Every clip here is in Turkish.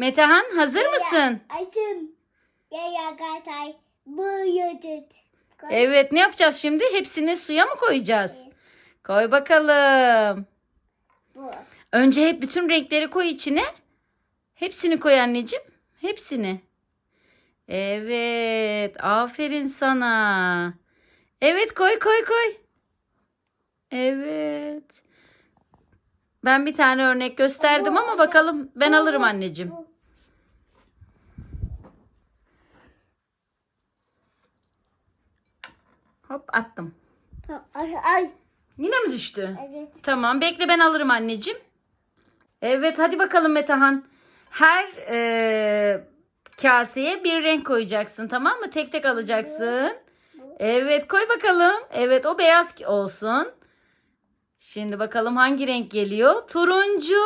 Metehan hazır mısın? Açım. Ya Galatasaray bu yudut. Evet ne yapacağız şimdi? Hepsini suya mı koyacağız? Koy bakalım. Bu. Önce hep bütün renkleri koy içine. Hepsini koy anneciğim. Hepsini. Evet. Aferin sana. Evet koy koy koy. Evet. Ben bir tane örnek gösterdim ama bakalım ben alırım anneciğim. Hop attım. Ay ay. Yine mi düştü? Evet. Tamam bekle ben alırım anneciğim. Evet hadi bakalım Metehan. Her e, kaseye bir renk koyacaksın tamam mı? Tek tek alacaksın. Evet koy bakalım. Evet o beyaz olsun. Şimdi bakalım hangi renk geliyor? Turuncu.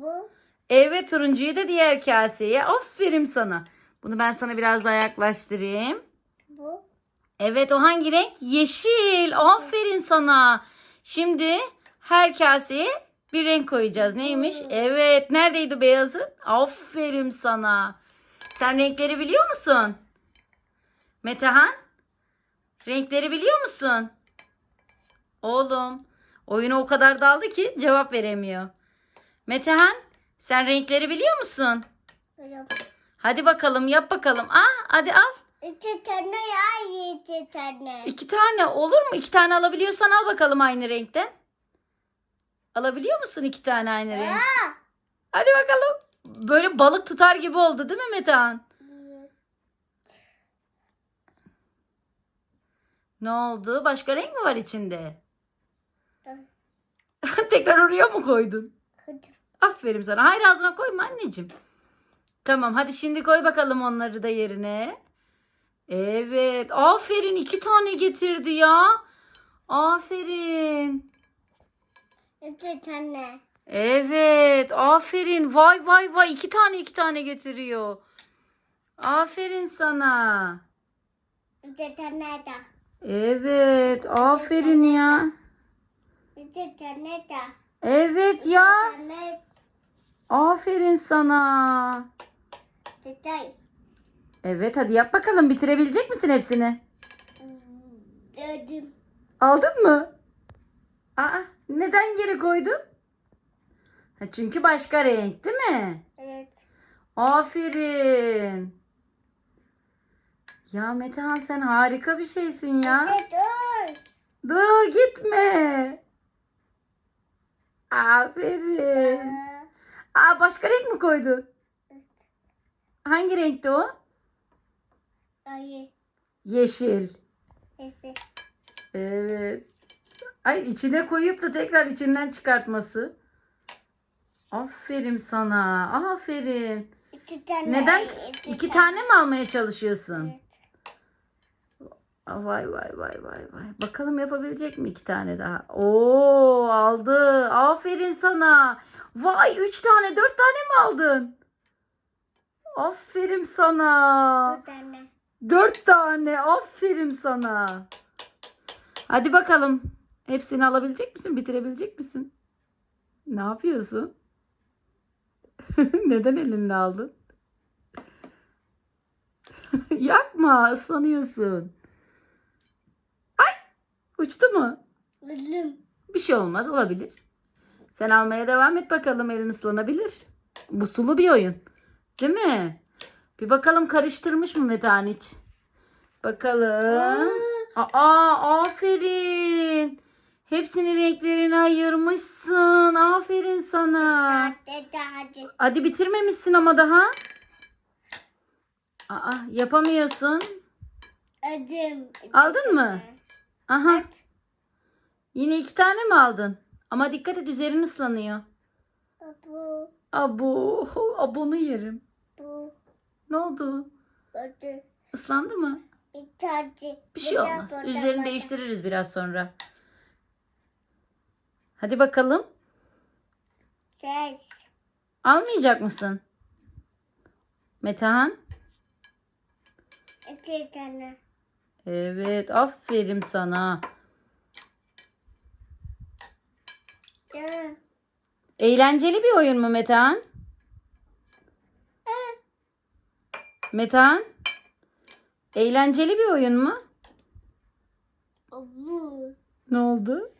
Bu. Evet turuncuyu da diğer kaseye. Aferin sana. Bunu ben sana biraz daha yaklaştırayım. Evet o hangi renk? Yeşil. Aferin sana. Şimdi her kaseye bir renk koyacağız. Neymiş? Evet. Neredeydi beyazı? Aferin sana. Sen renkleri biliyor musun? Metehan? Renkleri biliyor musun? Oğlum. Oyuna o kadar daldı ki cevap veremiyor. Metehan sen renkleri biliyor musun? Böyle. Hadi bakalım yap bakalım. Ah hadi al. İki tane ya iki tane. İki tane olur mu? İki tane alabiliyorsan al bakalım aynı renkten. Alabiliyor musun iki tane aynı renk? Aa. Hadi bakalım. Böyle balık tutar gibi oldu değil mi Metehan? Ne oldu? Başka renk mi var içinde? Tekrar oraya mı koydun? Hadi. Aferin sana. Hayır ağzına koyma anneciğim. Tamam hadi şimdi koy bakalım onları da yerine. Evet. Aferin iki tane getirdi ya. Aferin. İki tane. Evet. Aferin. Vay vay vay. iki tane iki tane getiriyor. Aferin sana. İki tane de. Evet. Aferin ya. İki tane de. Evet ya. Aferin sana. Detay. Evet hadi yap bakalım. Bitirebilecek misin hepsini? Gördüm. Aldın mı? Aa, neden geri koydun? Ha, çünkü başka renk değil mi? Evet. Aferin. Ya Metehan sen harika bir şeysin ya. Evet, dur. Dur gitme. Aferin. Aa, Aa, başka renk mi koydun? Hangi renkti o? Hayır. Yeşil. Neyse. Evet. Ay içine koyup da tekrar içinden çıkartması. Aferin sana. Aferin. İki tane. Neden iki tane mi almaya çalışıyorsun? Evet. Vay vay vay vay vay. Bakalım yapabilecek mi iki tane daha? Oo aldı. Aferin sana. Vay üç tane dört tane mi aldın? Aferin sana. Bir tane. Dört tane. Aferin sana. Hadi bakalım. Hepsini alabilecek misin? Bitirebilecek misin? Ne yapıyorsun? Neden elinde aldın? Yapma. ıslanıyorsun. Ay! Uçtu mu? Ölüm. Bir şey olmaz. Olabilir. Sen almaya devam et bakalım. Elin ıslanabilir. Bu sulu bir oyun. Değil mi? Bir bakalım karıştırmış mı Metehan hiç? Bakalım. Aa, aferin. Hepsini renklerini ayırmışsın. Aferin sana. Hadi bitirmemişsin ama daha. Aa, yapamıyorsun. Ödüm. Aldın mı? Aha. Yine iki tane mi aldın? Ama dikkat et üzerin ıslanıyor. Bu. Abu, abonu yerim. Bu. Ne oldu? Ödüm. Islandı mı? İçeride. Bir şey olmaz. Üzerini değiştiririz biraz sonra. Hadi bakalım. Ses. Almayacak mısın? Metehan? İki tane. Evet, aferin sana. Eğlenceli bir oyun mu Metehan? Aa, Metehan. Eğlenceli bir oyun mu? Bu. Ne oldu?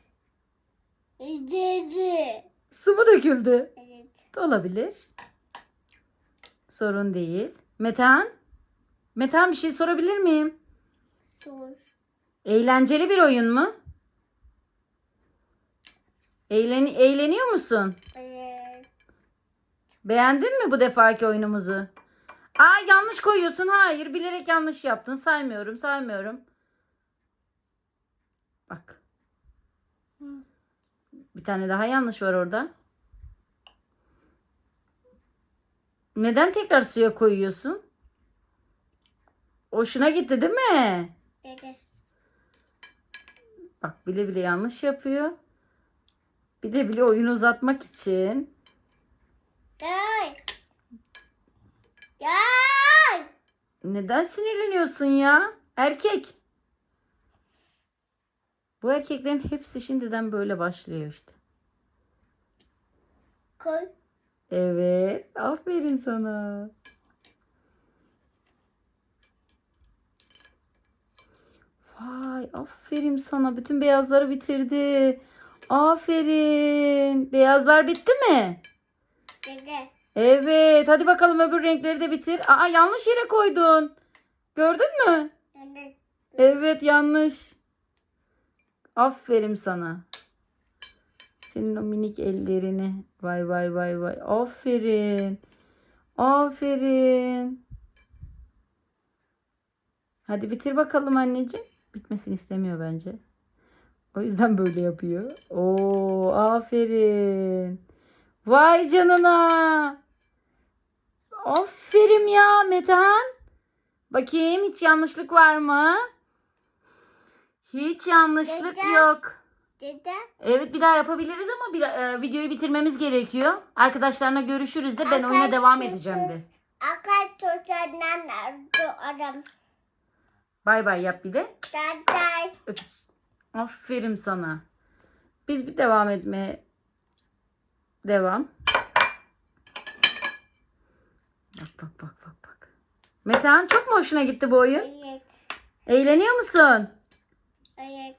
Dedi. Su mu döküldü? Evet. Olabilir. Sorun değil. Metehan. Metehan bir şey sorabilir miyim? Sor. Eğlenceli bir oyun mu? Eğlen eğleniyor musun? Evet. Beğendin mi bu defaki oyunumuzu? Aa yanlış koyuyorsun. Hayır bilerek yanlış yaptın. Saymıyorum saymıyorum. Bak. Bir tane daha yanlış var orada. Neden tekrar suya koyuyorsun? Hoşuna gitti değil mi? Dedi. Bak bile bile yanlış yapıyor. Bir de bile oyunu uzatmak için. Gel. Gel. Neden sinirleniyorsun ya? Erkek. Bu erkeklerin hepsi şimdiden böyle başlıyor işte. Koy. Evet. Aferin sana. Vay aferin sana. Bütün beyazları bitirdi. Aferin. Beyazlar bitti mi? Dedi. Evet. Hadi bakalım öbür renkleri de bitir. Aa yanlış yere koydun. Gördün mü? Dedi. Evet yanlış. Aferin sana. Senin o minik ellerini. Vay vay vay vay. Aferin. Aferin. Hadi bitir bakalım anneciğim. Bitmesini istemiyor bence. O yüzden böyle yapıyor. Oo, aferin. Vay canına. Ya Metehan. Bakayım hiç yanlışlık var mı? Hiç yanlışlık Dede. yok. Dedi. Evet bir daha yapabiliriz ama bir, e, videoyu bitirmemiz gerekiyor. Arkadaşlarına görüşürüz de ben oyuna devam edeceğim de. Akar çocuğundan adam. Bay bay yap bir de. Daday. Öp. Aferin sana. Biz bir devam etmeye devam. Bak bak bak bak bak. Metehan çok mu hoşuna gitti bu oyun? Evet. Eğleniyor musun? Evet.